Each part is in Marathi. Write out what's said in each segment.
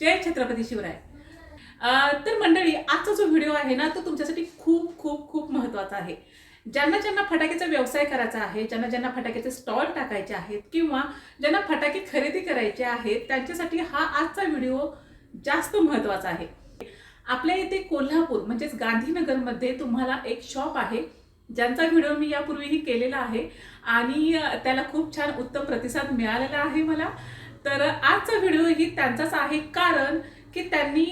जय छत्रपती शिवराय. तर मंडळी आजचा जो व्हिडिओ आहे ना तो तुमच्यासाठी खूप खूप खूप महत्त्वाचा आहे. ज्यांना ज्यांना फटाक्याचा व्यवसाय करायचा आहे ज्यांना ज्यांना फटाक्याचे स्टॉल टाकायचे आहेत किंवा ज्यांना फटाके खरेदी करायचे आहेत त्यांच्यासाठी हा आजचा व्हिडिओ जास्त महत्त्वाचा आहे. आपल्या इथे कोल्हापूर म्हणजेच गांधीनगरमध्ये तुम्हाला एक शॉप आहे. ज्यांचा व्हिडिओ मी यापूर्वीही केलेला आहे. आणि त्याला खूप छान उत्तम प्रतिसाद मिळालेला आहे मला. तर आजचा व्हिडिओही त्यांचाच आहे. कारण की त्यांनी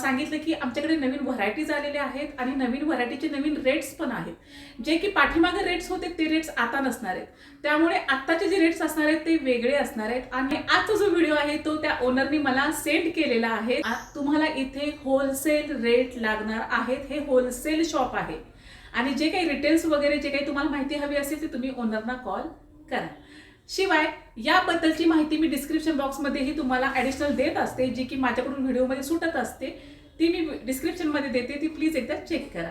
सांगितलं की आमच्याकडे नवीन व्हरायटीज आलेल्या आहेत आणि नवीन व्हरायटीचे नवीन रेट्स पण आहेत. जे की पाठीमागे रेट्स होते ते रेट्स आता नसणार आहेत. त्यामुळे आत्ताचे जे रेट्स असणार आहेत ते वेगळे असणार आहेत. आणि आजचा जो व्हिडिओ आहे तो त्या ओनरनी मला सेंड केलेला आहे. तुम्हाला इथे होलसेल रेट लागणार आहेत. हे होलसेल शॉप आहे. आणि जे काही रिटेल्स वगैरे जे काही तुम्हाला माहिती हवी असेल ते तुम्ही ओनरना कॉल करा. शिवाय याबद्दलची माहिती मी डिस्क्रिप्शन बॉक्समध्येही तुम्हाला ॲडिशनल देत असते जी की माझ्याकडून व्हिडिओमध्ये सुटत असते ती मी डिस्क्रिप्शनमध्ये देते ती प्लीज एकदा चेक करा.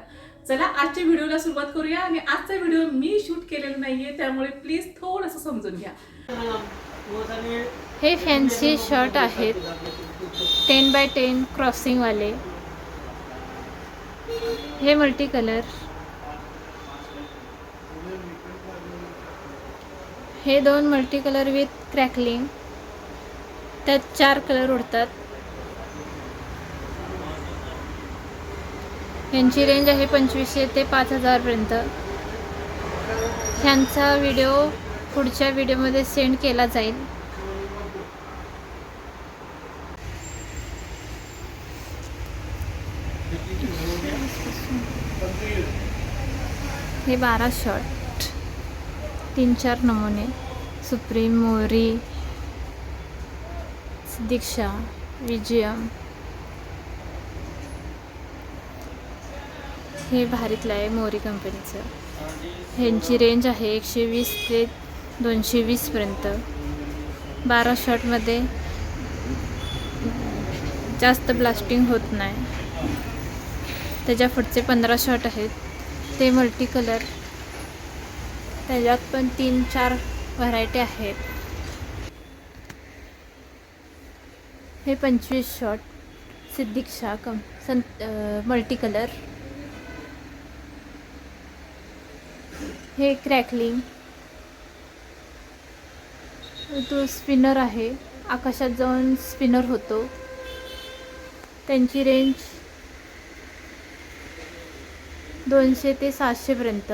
चला आजच्या व्हिडिओला सुरुवात करूया आणि आजचा व्हिडिओ मी शूट केलेला नाहीये त्यामुळे प्लीज थोडंसं समजून घ्या. हे फॅन्सी शर्ट आहेत टेन बाय टेन क्रॉसिंगवाले हे मल्टी कलर हे दोन मल्टी कलर विथ क्रॅकलिंग त्यात चार कलर उडतात. यांची रेंज आहे पंचवीसशे ते पाच हजारपर्यंत. ह्यांचा व्हिडिओ पुढच्या व्हिडिओमध्ये सेंड केला जाईल. हे बारा शॉट तीन चार नमुने. सुप्रीम मोरी दीक्षा विजयम. हे भारीतलं आहे मोरी कंपनीचं. ह्यांची रेंज आहे एकशे वीस ते दोनशे वीसपर्यंत बारा शॉटमध्ये जास्त ब्लास्टिंग होत नाही. त्याच्या पुढचे पंधरा शॉट आहेत. ते मल्टी कलर त्याच्यात पण तीन चार व्हरायटी आहेत. हे पंचवीस शॉट सिद्धिक्षा कम सं मल्टी कलर हे क्रॅकलिंग तो स्पिनर आहे. आकाशात जाऊन स्पिनर होतो. त्यांची रेंज दोनशे ते सातशेपर्यंत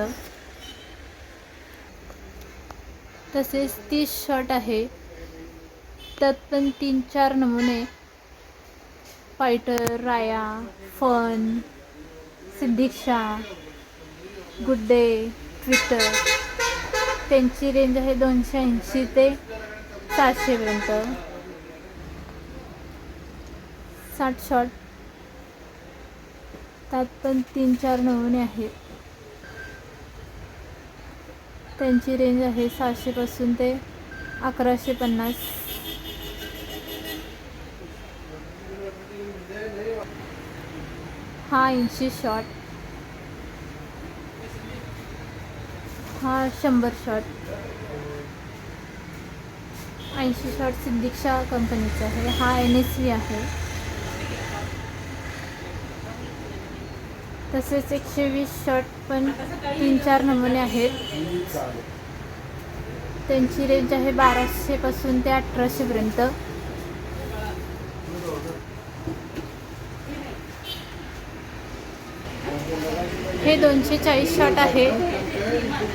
तसेच तीस शर्ट आहे. त्यात पण तीन चार नमुने. फायटर राया फन सिद्धिक्षा गुड डे ट्विटर त्यांची रेंज आहे दोनशे ऐंशी ते सातशेपर्यंत साठ शॉट त्यात पण तीन चार नमुने आहेत. त्यांची रेंज आहे सहाशेपासून ते अकराशे पन्नास. हा ऐंशी शॉट हा शंभर शॉट ऐंशी शॉट सिद्धिक्षा कंपनीचा आहे. हा एन एस व्ही आहे. तसेच एकशे वीस शर्ट पण तीन चार नमुने आहेत. त्यांची रेंज आहे बाराशेपासून ते अठराशेपर्यंत हे दोनशे चाळीस शॉट आहे.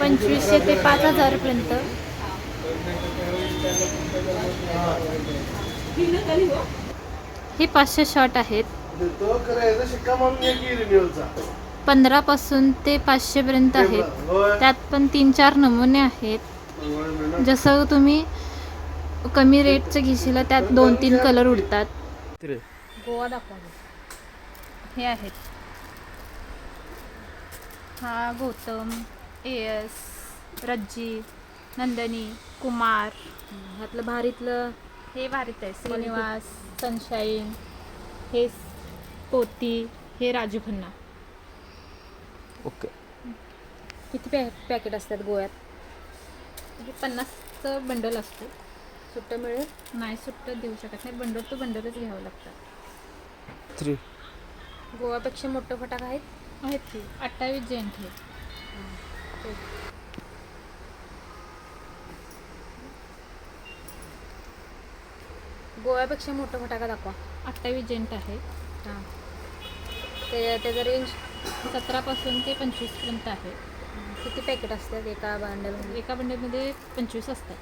पंचवीसशे ते पाच हजारपर्यंत हे पाचशे शॉट आहेत. तो करायचा शिक्का मारून घ्या की रिन्युअलचा पंधरापासून ते पाचशेपर्यंत आहेत. होय. त्यात पण तीन चार नमुने आहेत. होय, मॅडम. जसं तुम्ही कमी रेटचं घेशील त्यात दोन तीन कलर उडतात. गोवा दाखवा हे आहेत. हा गौतम एस रज्जी नंदनी कुमार. ह्यातलं भारीतलं हे भारीत आहे. श्रीनिवास सनशाईन. हे पोती हे राजू खन्ना. ओके. किती पॅ पॅकेट असतात गोव्यात हे पन्नासचं बंडल असतं. सुट्टं मिळेल? नाही सुट्टं देऊ शकत नाही. बंडल तो बंडलच घ्यावं लागतं. थ्री. गोवापेक्षा मोठं फटाका आहेत? आहेत की? अठ्ठावीस जयंत. आहे गोव्यापेक्षा मोठं फटाका दाखवा. अठ्ठावीस जेंट आहे. हां. ते त्याचं रेंज सतरापासून ते पंचवीसपर्यंत आहे. किती पॅकेट असतात एका बांडलमध्ये एका बंडलमध्ये पंचवीस असतात.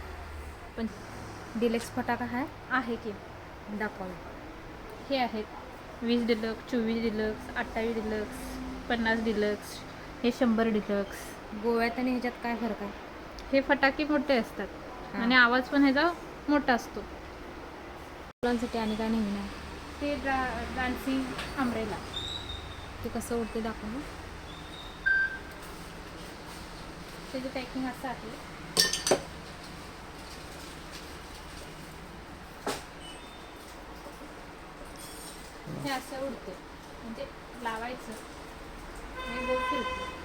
पण डिलेक्स फटाका आहे आहे की. दाखवा हे आहेत. वीस डिलक्स चोवीस डिलक्स अठ्ठावीस डिलक्स पन्नास डिलक्स हे शंभर डिलक्स गोव्यात आणि ह्याच्यात काय फरक आहे? हे फटाके मोठे असतात. हां. आणि आवाज पण ह्याचा मोठा असतो. मुलांसाठी आणि काय आहे? ते ड्रा डान्सिंग आंब्रेला ते कसं उडते दाखवून त्याची त्याचं पॅकिंग असं आहे. हे असं उडते. म्हणजे लावायचं. आणि गोल फिरवायचं